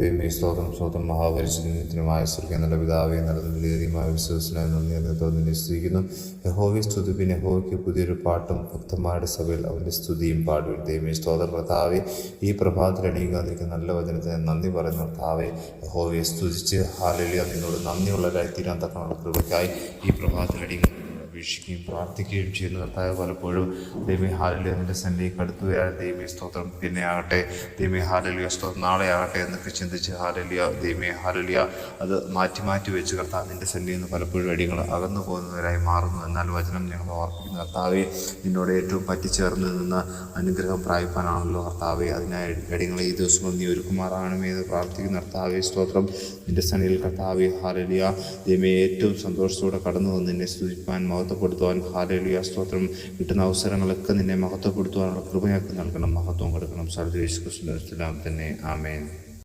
ദൈവമേ സ്തോത്രം സ്തോത്രം മഹാപരിശുദ്ധത്തിനുമായ സ്വർഗം നല്ല പിതാവേ വിലയേറിയമായ വിശ്വസനായ നന്ദി എന്നതിനെ സ്തുതിക്കുന്നു. യഹോവയെ സ്തുതിപ്പിൻ യഹോവയ്ക്ക് പുതിയൊരു പാട്ടും ഭക്തന്മാരുടെ സഭയിൽ അവന്റെ സ്തുതിയും പാടുവിൻ. ദൈവമേ സ്തോത്ര കർത്താവെ ഈ പ്രഭാതത്തിൽ അണിയിക്കാതിരിക്കുന്ന നല്ല വചനത്തിന് നന്ദി പറയുന്ന കർത്താവെ. യഹോവയെ സ്തുതിച്ച് ഹാലലിയ നിന്നോട് നന്ദിയുള്ളവരായി തീരാൻ തക്കമുള്ള കൃപയ്ക്കായി ഈ പ്രഭാതത്തിൽ അണിയിക്കുന്ന അപേക്ഷിക്കുകയും പ്രാർത്ഥിക്കുകയും ചെയ്യുന്ന കർത്താവ് പലപ്പോഴും ദൈവി ഹാലിലെ എന്റെ സന്നിധിക്ക് അടുത്തു വരാൻ ദൈവീ സ്തോത്രം. പിന്നെ ആകട്ടെ. ദൈവമേ ഹാലലിയ സ്തോത്രം. നാളെ ആകട്ടെ എന്നൊക്കെ ചിന്തിച്ച് ഹാലലിയ ദൈവി ഹാലലിയ. അത് മാറ്റി മാറ്റി വെച്ച് കർത്താവ് നിന്റെ സന്നിധിയിൽ നിന്ന് പലപ്പോഴും അടികൾ അകന്നു പോകുന്നവരായി മാറുന്നു. എന്നാൽ വചനം ഞങ്ങൾ ഓർപ്പിക്കുന്ന. കർത്താവെ നിന്നോട് ഏറ്റവും പറ്റിച്ചേർന്ന് നിന്ന് അനുഗ്രഹം പ്രാപിപ്പാനാണല്ലോ കർത്താവെ. അതിനായി അടികളെ ഈ ദിവസങ്ങൾ നീ ഒരുക്കുമാറാണമേ എന്ന് പ്രാർത്ഥിക്കുന്ന. കർത്താവെ സ്തോത്രം. നിന്റെ സന്നിധിയിൽ കർത്താവെ ഹാലലിയ. ദൈവമേ ഏറ്റവും സന്തോഷത്തോടെ കടന്നു വന്ന് നിന്നെ സ്തുതിപ്പാൻ മഹത്വപ്പെടുത്തുവാൻ ഹാലേലിയ സ്തോത്രം കിട്ടുന്ന അവസരങ്ങളൊക്കെ നിന്നെ മഹത്വപ്പെടുത്തുവാനുള്ള കൃപയാക്കി നൽകണം മഹത്വം കൊടുക്കണം. സർദേശ് കൃഷ്ണ തന്നെ. ആമേൻ.